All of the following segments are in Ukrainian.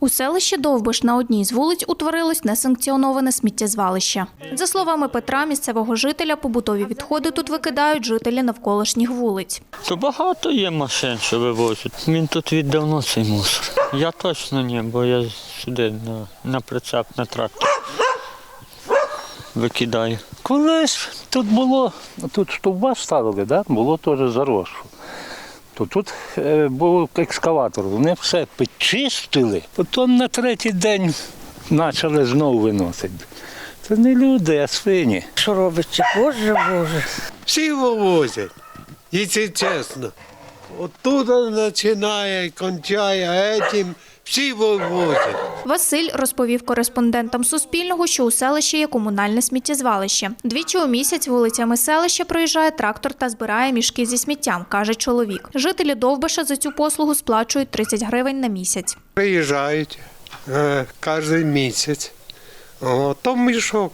У селищі Довбиш на одній з вулиць утворилось несанкціоноване сміттєзвалище. За словами Петра, місцевого жителя, побутові відходи тут викидають жителі навколишніх вулиць. То багато є машин, що вивозять. Він тут віддавно цей мусор. Я точно ні, бо я сюди на, на прицеп, на трактор викидаю. Колись тут було, тут стовба ставили, да? було теж заросшо. То тут е, був екскаватор, вони все підчистили, потім на третій день почали знову виносити. Це не люди, а свині. Що робиться? Боже, Боже. Всі вивозять. І це чесно. Оттуда починає, кончає, а всі вивозять. Василь розповів кореспондентам Суспільного, що у селищі є комунальне сміттєзвалище. Двічі у місяць вулицями селища проїжджає трактор та збирає мішки зі сміттям, каже чоловік. Жителі Довбиша за цю послугу сплачують 30 гривень на місяць. Приїжджають е, кожен місяць. О, то мішок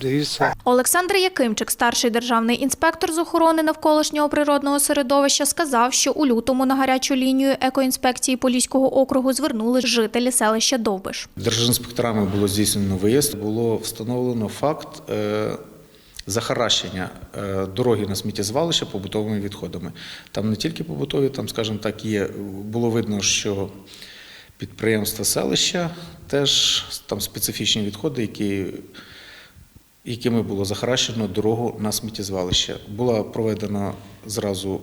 і все. Олександр Якимчик, старший державний інспектор з охорони навколишнього природного середовища, сказав, що у лютому на гарячу лінію екоінспекції Поліського округу звернули жителі селища Довбиш. Держінспекторами було здійснено виїзд, було встановлено факт е, захаращення е, дороги на сміттєзвалище побутовими відходами. Там не тільки побутові, там, скажімо так, є, було видно, що підприємства селища теж там специфічні відходи, які, якими було захаращено дорогу на сміттєзвалище. Була проведена зразу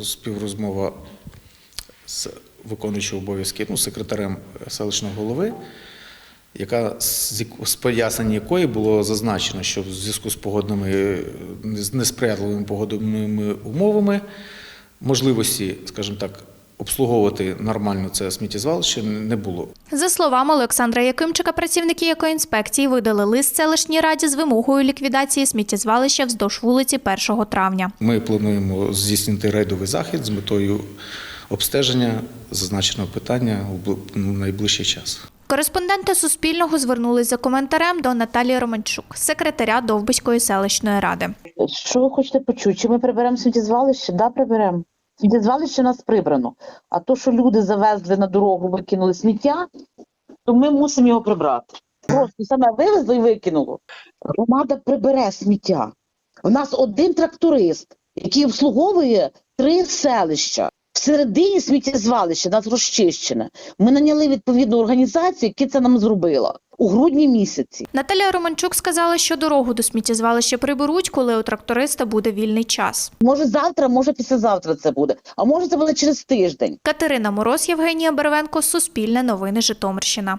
е, співрозмова з виконуючим обов'язки, ну, секретарем селищного голови, яка з пояснення якої було зазначено, що в зв'язку з погодними з несприятливими погодними умовами можливості, скажімо так, обслуговувати нормально це сміттєзвалище не було. За словами Олександра Якимчика, працівники екоінспекції видали лист селищній раді з вимогою ліквідації сміттєзвалища вздовж вулиці 1 травня. Ми плануємо здійснити рейдовий захід з метою обстеження зазначеного питання у ну, найближчий час. Кореспонденти Суспільного звернулись за коментарем до Наталії Романчук, секретаря Довбиської селищної ради. Що ви хочете почути? Чи ми приберемо сміттєзвалище? Да, приберемо. Сміттєзвалище у нас прибрано. А то, що люди завезли на дорогу, викинули сміття, то ми мусимо його прибрати. Просто саме вивезло і викинуло. Громада прибере сміття. У нас один тракторист, який обслуговує три селища. Всередині сміттєзвалище нас розчищене. Ми наняли відповідну організацію, яка це нам зробила у грудні місяці. Наталія Романчук сказала, що дорогу до сміттєзвалища приберуть, коли у тракториста буде вільний час. Може завтра, може післязавтра це буде, а може це буде через тиждень. Катерина Мороз, Євгенія Беревенко, Суспільне новини Житомирщина.